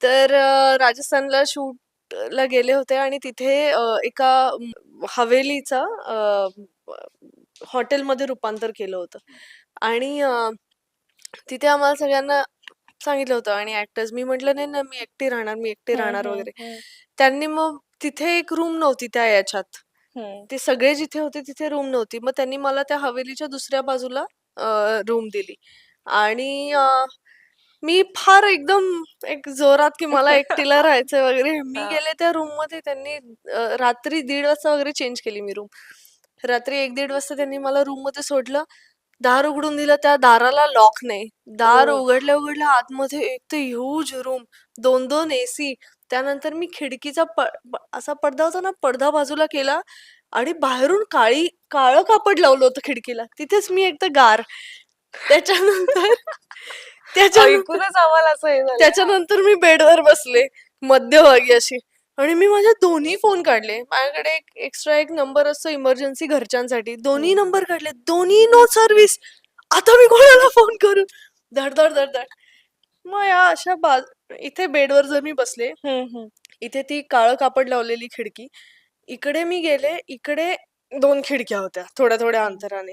तर राजस्थानला शूटला गेले होते आणि तिथे एका हवेलीचा हॉटेलमध्ये रूपांतर केलं होतं. आणि तिथे आम्हाला सगळ्यांना सांगितलं होतं आणि ऍक्टर्स मी म्हटलं नाही ना मी एकटी राहणार मी एकटी राहणार वगैरे. त्यांनी मग तिथे एक रूम नव्हती त्या याच्यात. ते सगळे जिथे होते तिथे रूम नव्हती. मग त्यांनी मला त्या हवेलीच्या दुसऱ्या बाजूला रूम दिली. आणि मी फार एकदम एक जोरात की मला एकटीला राहायचंय वगैरे. मी हा. गेले त्या रूममध्ये त्यांनी अ, रात्री दीड वाजता वगैरे चेंज केली मी रूम रात्री एक दीड वाजता त्यांनी मला रूममध्ये सोडलं. दार उघडून दिलं. त्या दाराला लॉक नाही. दार ओ. उघडल्या उघडल्या आतमध्ये एक तर ह्यूज रूम दोन दोन एसी त्यानंतर मी खिडकीचा प प- असा पडदा होता ना पडदा बाजूला केला आणि बाहेरून काळी काळं कापड लावलं होतं खिडकीला. तिथेच मी एकदा गार. त्याच्यानंतर त्याच्यानंतर ऐकूनच आम्हाला असं हे झालं त्याच्यानंतर मी बेडवर बसले मध्यभागी अशी. आणि मी माझे दोन्ही फोन काढले. माझ्याकडे एक एक्स्ट्रा एक नंबर असतो इमर्जन्सी घरच्यांसाठी. दोन्ही. नंबर काढले. दोन्ही नो सर्व्हिस आता मी कोणाला फोन करू? धड धड धड धड. मग या अशा बा इथे बेडवर जर मी बसले हम्म, हम्म. इथे ती काळं कापड लावलेली खिडकी. इकडे मी गेले इकडे दोन खिडक्या होत्या थोड्या थोड्या अंतराने.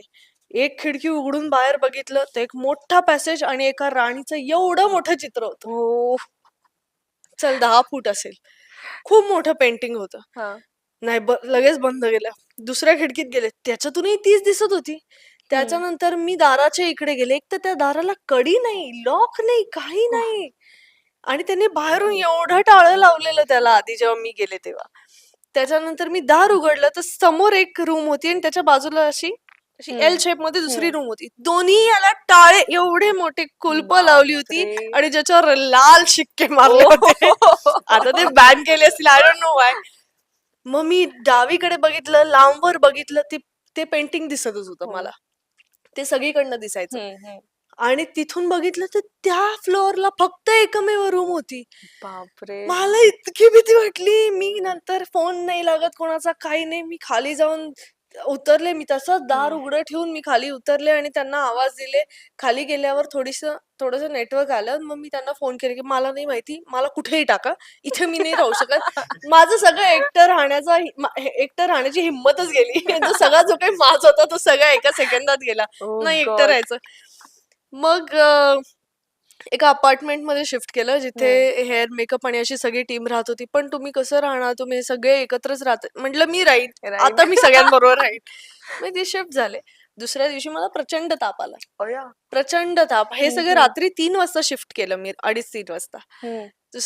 एक खिडकी उघडून बाहेर बघितलं तर एक मोठा पॅसेज आणि एका राणीचं एवढं मोठं चित्र होतं. हो. चल दहा फूट असेल. खूप मोठं पेंटिंग होतं. हा. नाही ब लगेच बंद केलं. दुसऱ्या खिडकीत गेले. त्याच्यातूनही तीच दिसत होती. त्याच्यानंतर मी दाराच्या इकडे गेले. एक तर त्या दाराला कडी नाही लॉक नाही काही नाही. आणि त्यांनी बाहेरून एवढं टाळं लावलेलं त्याला आधी जेव्हा मी गेले तेव्हा. त्याच्यानंतर मी दार उघडलं तर समोर एक रूम होती आणि त्याच्या बाजूला अशी अशी. एल शेपमध्ये दुसरी. रूम होती. दोन्ही याला टाळे एवढे मोठे कुलप लावली होती. आणि ज्याच्यावर लाल शिक्के मारले होते. आता ते बॅन केले असतील. आय डोंट नो वाय मग मी डावीकडे बघितलं लांबवर बघितलं ते ते पेंटिंग दिसतच होतं हो. मला. ते सगळीकडनं दिसायचं. आणि तिथून बघितलं तर त्या फ्लोअरला फक्त एकमेव रूम होती. बापरे. मला इतकी भीती वाटली. मी नंतर फोन नाही लागत कोणाचा काही नाही. मी खाली जाऊन उतरले मी तसंच दार. उघडं ठेवून मी खाली उतरले आणि त्यांना आवाज दिले. खाली गेल्यावर थोडीस थोडस नेटवर्क आलं मग मी त्यांना फोन केले की मला नाही माहिती मला कुठेही टाका. इथे मी नाही राहू शकत. माझं सगळं एकटं राहण्याचा एकटं राहण्याची हिंमतच गेली. जो सगळा जो काही माझ होता तो सगळा एका सेकंदात गेला. Oh नाही एकटं. राहायचं. मग एका अपार्टमेंटमध्ये शिफ्ट केलं जिथे हेअर मेकअप आणि अशी सगळी टीम राहत होती. पण तुम्ही कसं राहणार? तुम्ही सगळे एकत्रच राहत म्हटलं मी राहीन. Right. आता मी सगळ्यांबरोबर राहीन. मग ते शिफ्ट झाले. दुसऱ्या दिवशी मला प्रचंड ताप आला. प्रचंड ताप. हे सगळे. रात्री तीन वाजता शिफ्ट केलं मी अडीच तीन वाजता.